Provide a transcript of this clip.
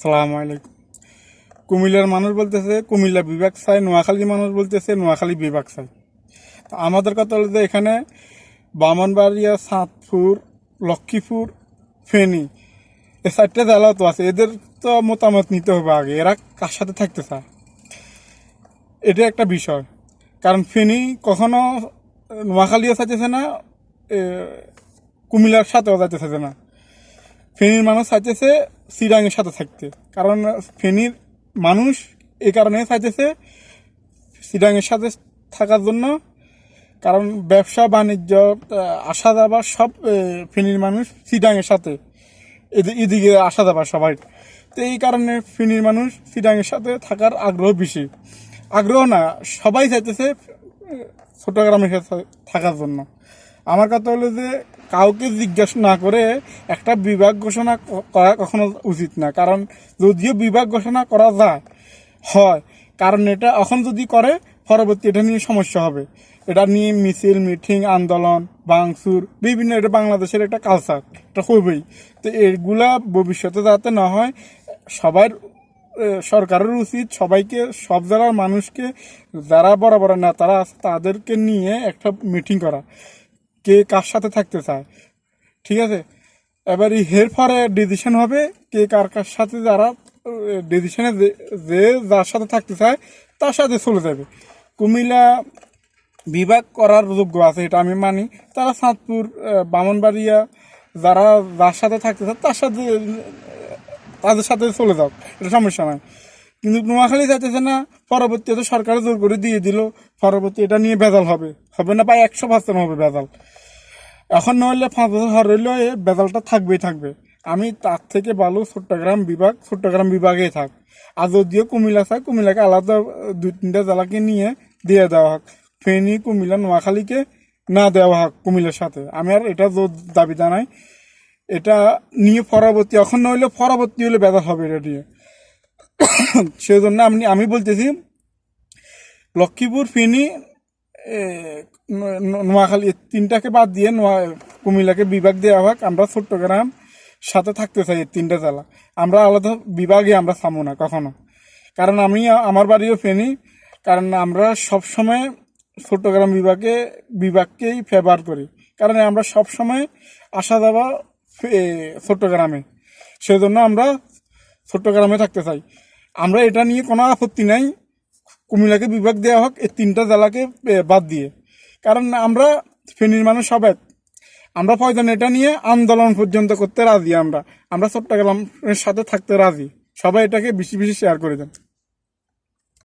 সালাম আলাইকুম। কুমিল্লার মানুষ বলতেছে, কুমিল্লা বিভাগ চাই, নোয়াখালী মানুষ বলতেছে, নোয়াখালী বিভাগ চাই। তো আমাদের কথা হলো যে এখানে বামনবাড়িয়া, সাতপুর, লক্ষ্মীপুর, ফেনী এ চারটে জেলা তো আছে। এদের তো মতামত নিতে হবে আগে। এরা কার সাথে থাকতে চায়? এটা একটা বিষয়। কারণ ফেনী কখনো নোয়াখালীও চাইতেছে না কুমিল্লার সাথেও যাইতেছে না। ফেনীর মানুষ চাইতেছে সিরাঙের সাথে থাকতে। কারণ ফেনীর মানুষ এই কারণে চাইতেছে সিরাঙের সাথে থাকার জন্য। কারণ ব্যবসা, বাণিজ্য আসা যাওয়া সব ফেনীর মানুষ সিডাঙের সাথে। এদি- এদিকে আসা যাওয়া সবাই। তো এই কারণে ফেনীর মানুষ সিডাঙের সাথে থাকার আগ্রহ বেশি। আগ্রহ না, সবাই চাইতেছে ছোট গ্রামের সাথে থাকার জন্য। আমার কথা হলো যে কাউকে জিজ্ঞাসা না করে একটা বিভাগ ঘোষণা করা কখনো উচিত না। কারণ যদিও বিভাগ ঘোষণা করা যায়, হয়, কারণ এটা এখন যদি করে, পরবর্তী এটা নিয়ে সমস্যা হবে। এটা নিয়ে মিছিল, মিটিং, আন্দোলন বাংসুর বিভিন্ন এটা বাংলাদেশের একটা কালচার এটা হবেই তো এগুলা ভবিষ্যতে যাতে না হয়, সবার সরকারের উচিত সবাইকে, সব জেলার মানুষকে, যারা বড় বড় নেতারা আছে, তাদেরকে নিয়ে একটা মিটিং করা। কে কার সাথে থাকতে চায়। ঠিক আছে? এবার এই হের পরে ডিসিশন হবে কে কার কার সাথে যারা ডিসিশনে যে যার সাথে থাকতে চায়, তার সাথে চলে যাবে। কুমিল্লা বিভাগ করার যোগ্য আছে, এটা আমি মানি। তারা চাঁদপুর বামনবাড়িয়া যারা, যার সাথে থাকতে চায়, তার সাথে তাদের সাথে চলে যাও, এটা সমস্যা নাই। কিন্তু নোয়াখালী চাইতেছে না, পরবর্তী পরবর্তীতে সরকার জোর করে দিয়ে দিল, পরবর্তী এটা নিয়ে ভেজাল হবে। হবে না প্রায় একশো পার্সেন্ট হবে ভেজাল। এখন নইলে পাঁচ বছর হরইলেও এ ভেজালটা থাকবেই থাকবে। আমি তার থেকে ভালো চট্টগ্রাম বিভাগ, চট্টগ্রাম বিভাগেই থাক। আর যদিও কুমিল্লা থাক, কুমিল্লাকে আলাদা দুই তিনটা জেলাকে নিয়ে দিয়ে দেওয়া হোক। ফেনী, কুমিল্লা, নোয়াখালীকে না দেওয়া হোক কুমিল্লার সাথে। আমি আর এটা জোর দাবি জানাই। এটা নিয়ে পরবর্তী, এখন নইলে পরবর্তী হলে বেদা হবে এটা নিয়ে। সেই জন্য আমি আমি বলতেছি, লক্ষ্মীপুর, ফেনী নোয়াখালী তিনটাকে বাদ দিয়ে নোয়া, কুমিল্লাকে বিভাগ দেওয়া হোক, আমরা চট্টগ্রাম সাথে থাকতে চাই তিনটা জেলা। আমরা আলাদা বিভাগে আমরা থামো না, কখনো। কারণ আমি, আমার বাড়িও ফেনি, কারণ আমরা সবসময় চট্টগ্রাম বিভাগে, বিভাগকেই ফেভার করি। কারণ আমরা সবসময় আসা যাওয়া চট্টগ্রামে। সেজন্য আমরা চট্টগ্রামে থাকতে চাই। আমরা এটা নিয়ে কোনো আপত্তি নাই। কুমিল্লাকে বিভাগ দেওয়া হোক, এই তিনটা জেলাকে বাদ দিয়ে। কারণ আমরা ফেনীর মানুষ সব এক। আমরা প্রয়োজন এটা নিয়ে আন্দোলন পর্যন্ত করতে রাজি আমরা। আমরা চট্টগ্রামের সাথে থাকতে রাজি। সবাই এটাকে বেশি বেশি শেয়ার করে দেন।